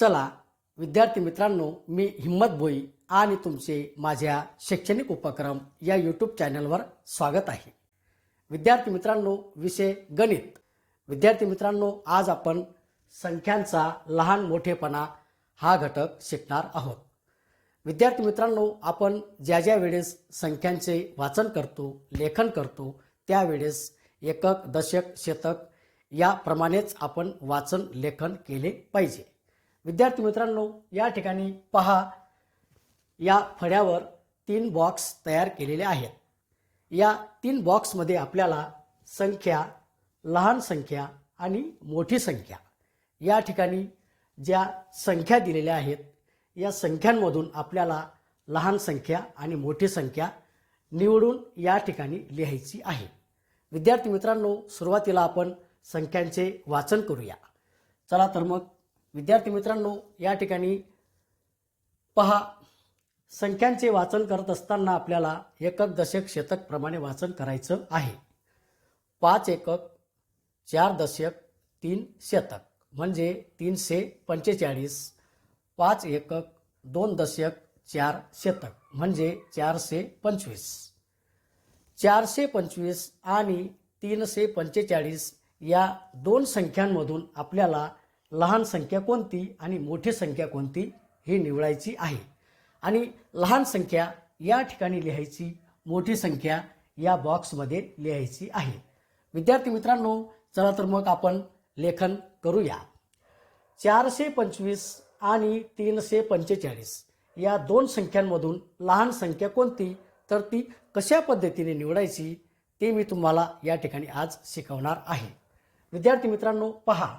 चला विद्यार्थी मित्रांनो मी हिम्मत भोई आणि तुमचे माझ्या शैक्षणिक उपक्रम या यूट्यूब चॅनलवर स्वागत आहे. विद्यार्थी मित्रांनो विषय गणित. विद्यार्थी मित्रांनो आज आपण संख्यांचा लहान मोठेपणा हा घटक शिकणार आहोत. विद्यार्थी मित्रांनो आपण ज्या ज्या वेळेस संख्यांचे वाचन करतो लेखन करतो त्यावेळेस एकक दशक शतक याप्रमाणेच आपण वाचन लेखन केले पाहिजे. विद्यार्थी मित्रांनो या ठिकाणी पहा या फड्यावर तीन बॉक्स तयार केलेले आहेत. या तीन बॉक्समध्ये आपल्याला संख्या लहान संख्या आणि मोठी संख्या. या ठिकाणी ज्या संख्या दिलेल्या आहेत या संख्यांमधून आपल्याला लहान संख्या आणि मोठी संख्या निवडून या ठिकाणी लिहायची आहे. विद्यार्थी मित्रांनो सुरुवातीला आपण संख्यांचे वाचन करूया. चला तर मग विद्यार्थी मित्रांनो या ठिकाणी पहा संख्यांचे वाचन करत असताना आपल्याला एकक दशक शतक प्रमाणे वाचन करायचं आहे. पाच एकक चार दशक तीन शतक. म्हणजे तीनशे पंचेचाळीस पाच एकक दोन दशक चार शतक. म्हणजे चारशे पंचवीस. चारशे पंचवीस आणि तीनशे पंचेचाळीस या दोन संख्यांमधून आपल्याला लहान संख्या कोणती आणि मोठी संख्या कोणती ही निवडायची आहे. आणि लहान संख्या या ठिकाणी लिहायची मोठी संख्या या बॉक्समध्ये लिहायची आहे. विद्यार्थी मित्रांनो चला तर मग आपण लेखन करूया. चारशे पंचवीस आणि तीनशे पंचेचाळीस या दोन संख्यांमधून लहान संख्या कोणती तर ती कशा पद्धतीने निवडायची ते मी तुम्हाला या ठिकाणी आज शिकवणार आहे. विद्यार्थी मित्रांनो पहा.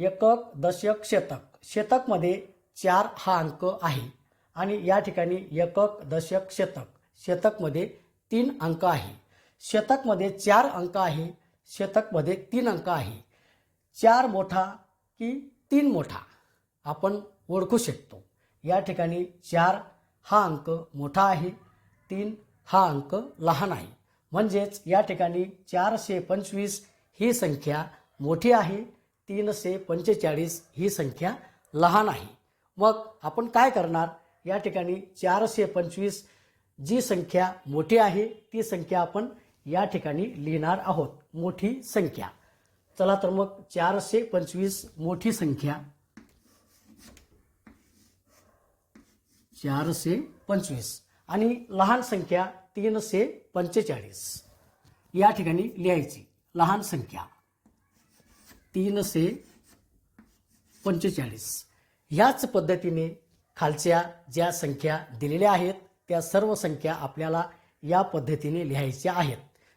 एकक दशक शतक. शतकमध्ये चार हा अंक आहे आणि या ठिकाणी एकक दशक शतक. शतकमध्ये तीन अंक आहे. शतकमध्ये चार अंक आहे. शतकमध्ये तीन अंक आहे. चार मोठा की तीन मोठा? आपण ओळखू शकतो. या ठिकाणी चार हा अंक मोठा आहे. तीन हा अंक लहान आहे. म्हणजेच या ठिकाणी चारशे पंचवीस ही संख्या मोठी आहे. तीनशे पंचेचाळीस ही संख्या लहान आहे. मग आपण काय करणार? या ठिकाणी चारशे पंचवीस जी संख्या मोठी आहे ती संख्या आपण या ठिकाणी लिहिणार आहोत. मोठी संख्या. चला तर मग चारशे पंचवीस मोठी संख्या. चारशे पंचवीस. आणि लहान संख्या तीनशे पंचेचाळीस. या ठिकाणी लिहायची. लहान संख्या. तीनशे पंचेचाळीस. ह्याच पद्धतीने खालच्या ज्या संख्या दिलेल्या आहेत त्या सर्व संख्या आपल्याला या पद्धतीने लिहायच्या आहेत.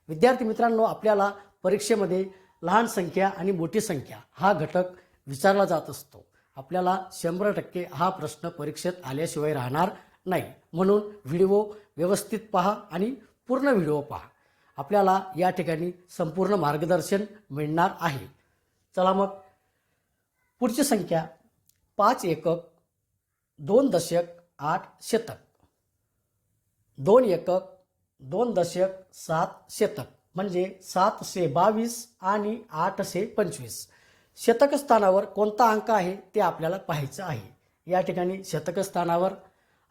विद्यार्थी मित्रांनो आपल्याला परीक्षेमध्ये लहान संख्या आणि मोठी संख्या हा घटक विचारला जात असतो. आपल्याला शंभर टक्के हा प्रश्न परीक्षेत आल्याशिवाय राहणार नाही. म्हणून व्हिडिओ व्यवस्थित पहा आणि पूर्ण व्हिडिओ पहा. आपल्याला या ठिकाणी संपूर्ण मार्गदर्शन मिळणार आहे. चला मग. पुढची संख्या पाच एकक दोन दशक आठ शतक. दोन एकक दोन दशक सात शतक. म्हणजे सातशे बावीस आणि आठशे पंचवीस. शतकस्थानावर कोणता अंक आहे ते आपल्याला पाहायचं आहे. या ठिकाणी शतकस्थानावर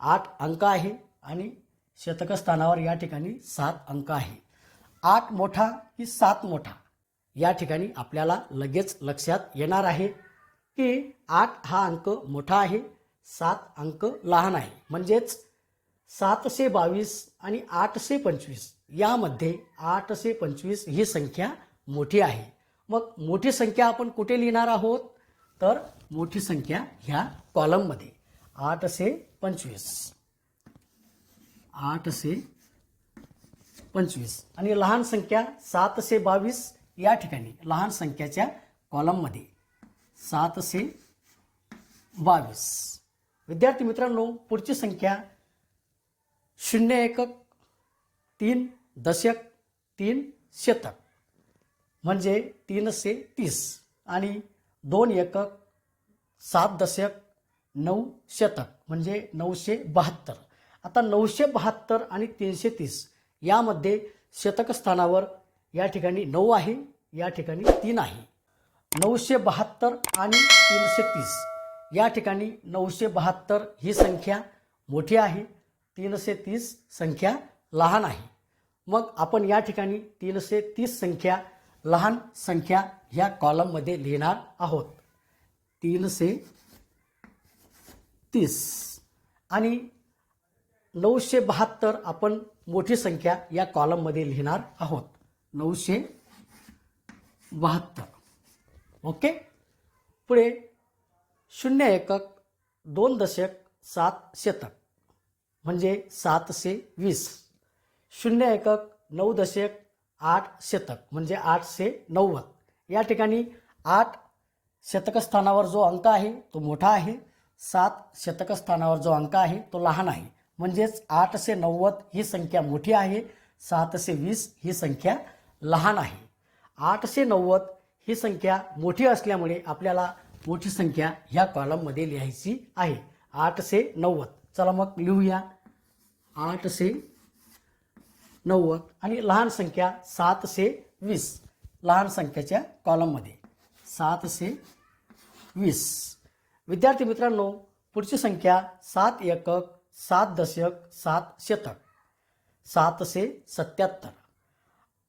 आठ अंक आहे आणि शतकस्थानावर या ठिकाणी सात अंक आहे. आठ मोठा की सात मोठा? या ठिकाणी आपल्याला लगेच लक्षात येणार आहे की आठ हा अंक मोठा आहे सात अंक लहान आहे. म्हणजेच सातशे बावीस आणि आठशे पंचवीस यामध्ये आठशे पंचवीस ही संख्या मोठी आहे. मग मोठी संख्या आपण कुठे लिहिणार आहोत? तर मोठी संख्या ह्या कॉलममध्ये आठशे पंचवीस. आठशे पंचवीस. आणि लहान संख्या सातशे बावीस या ठिकाणी लहान संख्याच्या कॉलममध्ये सातशे बावीस. विद्यार्थी मित्रांनो पुढची संख्या शून्य एकक तीन दशक तीन शतक. म्हणजे तीनशे तीस आणि दोन एकक सात दशक नऊ शतक. म्हणजे नऊशे बहात्तर. आता नऊशे बहात्तर आणि तीनशे तीस यामध्ये शतकस्थानावर या ठिकाणी नऊ आहे या ठिकाणी तीन आहे. नऊशे बहात्तर आणि तीनशे तीस. या ठिकाणी नऊशे बहात्तर ही संख्या मोठी आहे तीनशे तीस संख्या लहान आहे. मग आपण या ठिकाणी तीनशे तीस संख्या लहान संख्या ह्या कॉलममध्ये लिहिणार आहोत. तीनशे तीस. आणि नऊशे बहात्तर आपण मोठी संख्या या कॉलममध्ये लिहिणार आहोत. नऊशे बहात्तर. ओके? पुढे शून्य एकक दोन दशक सात शतक. म्हणजे सातशे वीस. शून्य एकक नऊ दशक आठ शतक. म्हणजे आठशे नव्वद. या ठिकाणी आठ शतकस्थानावर जो अंक आहे तो मोठा आहे. सात शतकस्थानावर जो अंक आहे तो लहान आहे. म्हणजेच आठशे नव्वद ही संख्या मोठी आहे. सातशे वीस ही संख्या लहान आहे. आठशे नव्वद ही संख्या मोठी असल्यामुळे आपल्याला मोठी संख्या ह्या कॉलममध्ये लिहायची आहे. आठशे नव्वद. चला मग लिहूया. आठशे नव्वद आणि लहान संख्या सातशे वीस. लहान संख्येच्या कॉलममध्ये. सातशे वीस. विद्यार्थी मित्रांनो पुढची संख्या सात एकक सात दशक सात शतक. सातशे सत्याहत्तर.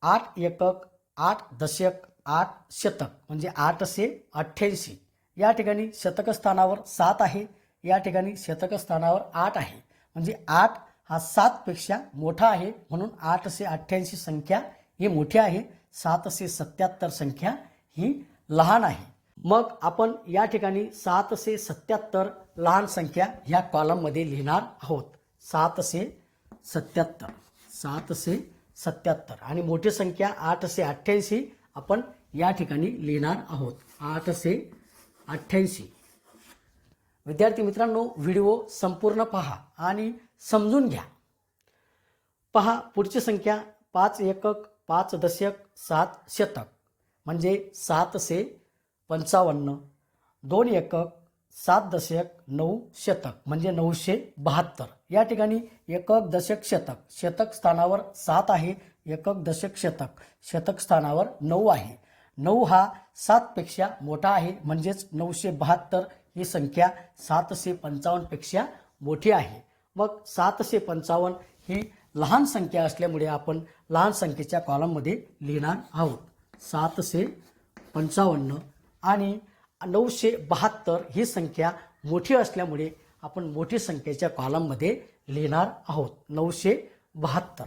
आठ एकक आठ दशक आठ शतक म्हणजे आठशे अठ्ठ्याऐंशी. या ठिकाणी शतकस्थानावर सात आहे या ठिकाणी शतकस्थानावर आठ आहे. म्हणजे आठ हा सातपेक्षा मोठा आहे म्हणून आठशे अठ्ठ्याऐंशी संख्या ही मोठी आहे. सातशे सत्याहत्तर संख्या ही लहान आहे. मग आपण या ठिकाणी सातशे सत्याहत्तर लहान संख्या ह्या कॉलममध्ये लिहिणार आहोत. सातशे सत्याहत्तर. सातशे सत्याहत्तर. आणि मोठी संख्या आठशे अठ्ठ्याऐंशी आपण या ठिकाणी लिहिणार आहोत. आठशे अठ्ठ्याऐंशी. विद्यार्थी मित्रांनो व्हिडिओ संपूर्ण पहा आणि समजून घ्या. पहा पुढची संख्या पाच एकक पाच दशक सात शतक. म्हणजे सातशे पंचावन्न. दोन एकक सात दशक नऊ शतक म्हणजे नऊशे बहात्तर. या ठिकाणी एकक दशक शतक शतक स्थानावर सात आहे एकक दशक शतक शतक स्थानावर नऊ आहे. नऊ हा सातपेक्षा मोठा आहे म्हणजेच नऊशे बहात्तर ही संख्या सातशे पंचावन्नपेक्षा मोठी आहे. मग सातशे पंचावन्न ही लहान संख्या असल्यामुळे आपण लहान संख्येच्या कॉलममध्ये लिहिणार आहोत. सातशे पंचावन्न आणि नऊशे बहात्तर ही संख्या मोठी असल्यामुळे आपण मोठी संख्येच्या कॉलममध्ये लिहिणार आहोत. नऊशे बहात्तर.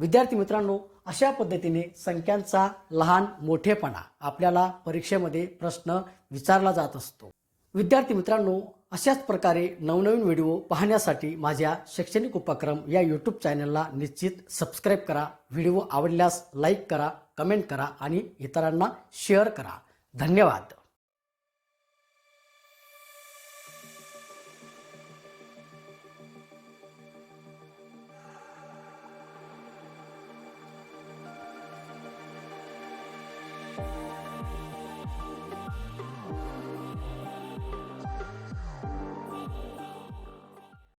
विद्यार्थी मित्रांनो अशा पद्धतीने संख्यांचा लहान मोठेपणा आपल्याला परीक्षेमध्ये प्रश्न विचारला जात असतो. विद्यार्थी मित्रांनो अशाच प्रकारे नवनवीन व्हिडिओ पाहण्यासाठी माझ्या शैक्षणिक उपक्रम या यूट्यूब चॅनलला निश्चित सबस्क्राईब करा. व्हिडिओ आवडल्यास लाईक करा. कमेंट करा आणि इतरांना शेअर करा. धन्यवाद.